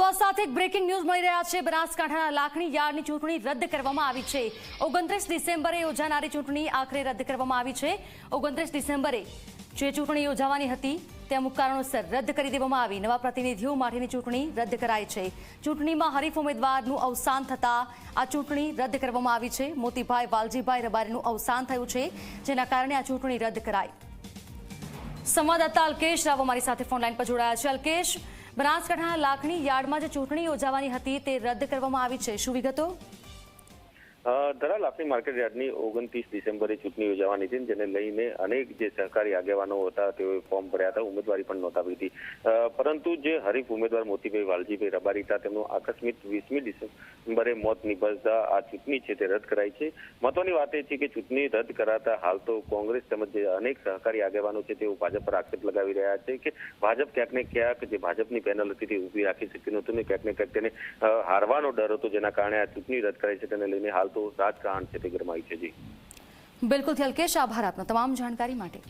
તો આ સાથે એક બ્રેકિંગ ન્યૂઝ મળી રહ્યા છે. બનાસકાંઠાના લાખણી યાર્ડની ચૂંટણી રદ કરવામાં આવી છે. ઓગણત્રીસ ડિસેમ્બરે યોજાનારી ચૂંટણી આખરે રદ કરવામાં આવી છે. ઓગણત્રીસ ડિસેમ્બરે જે ચૂંટણી યોજાવાની હતી તે અમુક કારણોસર રદ કરી દેવામાં આવી. નવા પ્રતિનિધિઓ માટેની ચૂંટણી રદ કરાઈ છે. ચૂંટણીમાં હરીફ ઉમેદવારનું અવસાન થતા આ ચૂંટણી રદ કરવામાં આવી છે. મોતીભાઈ, વાલજીભાઈ રબારીનું અવસાન થયું છે, જેના કારણે આ ચૂંટણી રદ કરાઈ. સંવાદદાતા અલ્કેશ રાવ અમારી સાથે ફોન લાઈન પર જોડાયા છે. અલ્કેશ બનાસકાંઠાના લાખણી યાર્ડમાં જે ચૂંટણી યોજાવાની હતી તે રદ કરવામાં આવી છે. શું વિગતો? અ, ધરા લાફણી માર્કેટ યાર્ડની ઓગણત્રીસ ડિસેમ્બરે ચૂંટણી યોજાવાની છે જેને લઈને અનેક જે સહકારી આગેવાનો હતા તેઓએ ફોર્મ ભર્યા હતા ઉમેદવારી પણ નોંધાવી હતી. પરંતુ જે હરીફ ઉમેદવાર મોતીભાઈ વાલજીભાઈ રબારી હતા તેમનું આકસ્મિક વીસમી ડિસેમ્બરે મોત નિપજતા આ ચૂંટણી છે તે રદ કરાઈ છે. મહત્વની વાત એ છે કે ચૂંટણી રદ કરાતા હાલ તો કોંગ્રેસ તેમજ જે અનેક સહકારી આગેવાનો છે તેઓ ભાજપ પર આક્ષેપ લગાવી રહ્યા છે કે ભાજપ ક્યાંક ક્યાંક જે ભાજપની પેનલ હતી તે ઊભી રાખી શકી નહોતું ને ક્યાંક ને ક્યાંક તેને હારવાનો ડર હતો જેના કારણે આ ચૂંટણી રદ કરાઈ છે. તેને લઈને હાલ તો રાજકારણ છે તે ગરમાઈ છે જી. બિલકુલ અલ્કેશ આભાર આપનો તમામ જાણકારી માટે.